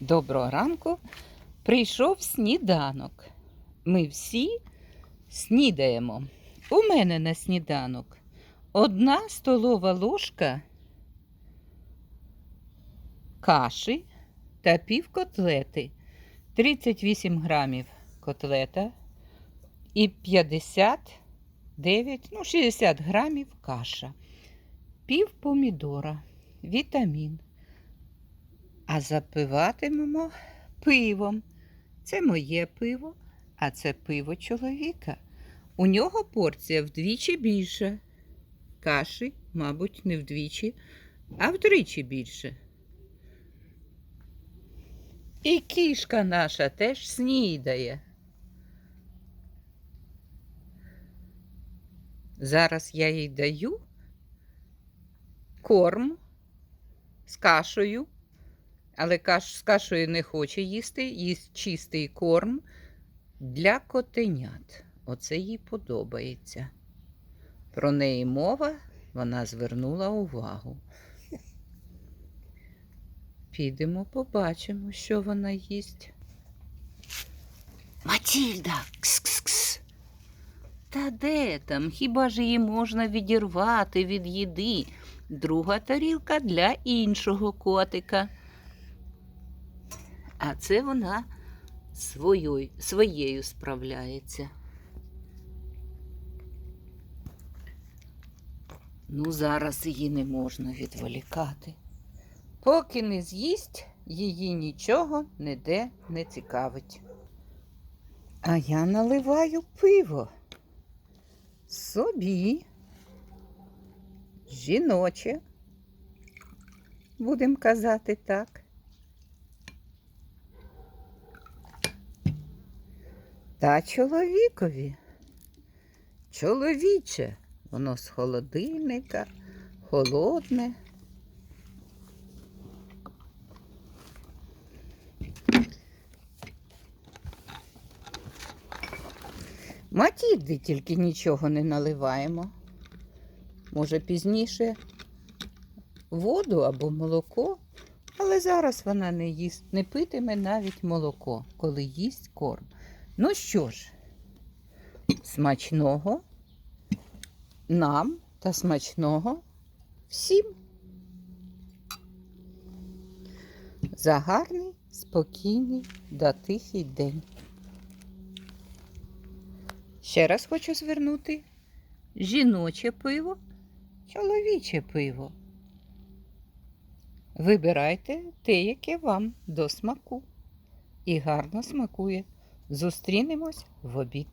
Доброго ранку. Прийшов сніданок. Ми всі снідаємо. У мене на сніданок одна столова ложка каші та пів котлети. 38 грамів котлета і 59, ну 60 грамів каша. Пів помідора, вітамін. А запиватимемо пивом. Це моє пиво, а це пиво чоловіка. У нього порція вдвічі більша. Каші, мабуть, не вдвічі, а втричі більше. І кішка наша теж снідає. Зараз я їй даю корм з кашею, але каш, з кашею не хоче їсти, їсть чистий корм для котенят. Оце їй подобається. Про неї мова, вона звернула увагу. Підемо, побачимо, що вона їсть. Матільда, кс-кс-кс. Та де там? Хіба ж її можна відірвати від їди? Друга тарілка для іншого котика. А це вона своєю, своєю справляється. Ну, зараз її не можна відволікати. Поки не з'їсть, її нічого ніде не цікавить. А я наливаю пиво собі. Жіноче, будемо казати так. Та чоловікові. Чоловіче, воно з холодильника, холодне. Матільди тільки нічого не наливаємо. Може, пізніше воду або молоко, але зараз вона не їсть, не питиме навіть молоко, коли їсть корм. Ну що ж, смачного нам та смачного всім. За гарний, спокійний та тихий день. Ще раз хочу звернути жіноче пиво, чоловіче пиво. Вибирайте те, яке вам до смаку. І гарно смакує. Зустрінемось в обід.